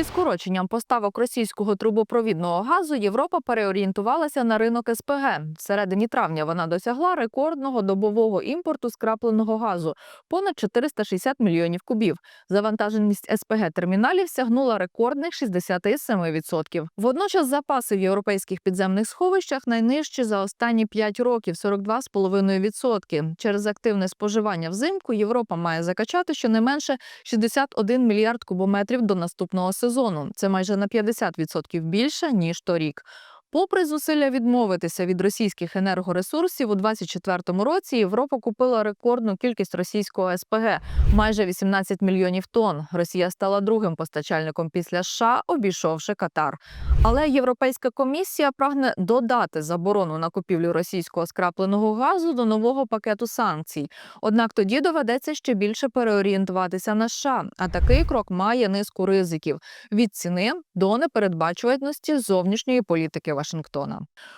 Зі скороченням поставок російського трубопровідного газу Європа переорієнтувалася на ринок СПГ. В середині травня вона досягла рекордного добового імпорту скрапленого газу понад 460 мільйонів кубів. Завантаженість СПГ терміналів сягнула рекордних 67%. Водночас запаси в європейських підземних сховищах найнижчі за останні 5 років 42,5%. Через активне споживання взимку Європа має закачати щонайменше 61 мільярд кубометрів до наступного сезону. Це майже на 50% більше ніж торік. Попри зусилля відмовитися від російських енергоресурсів, у 2024 році Європа купила рекордну кількість російського СПГ майже 18 мільйонів тонн. Росія стала другим постачальником після США, обійшовши Катар. Але Європейська комісія прагне додати заборону на купівлю російського скрапленого газу до нового пакету санкцій. Однак тоді доведеться ще більше переорієнтуватися на США. А такий крок має низку ризиків від ціни до непередбачуваності зовнішньої політики Вашингтона.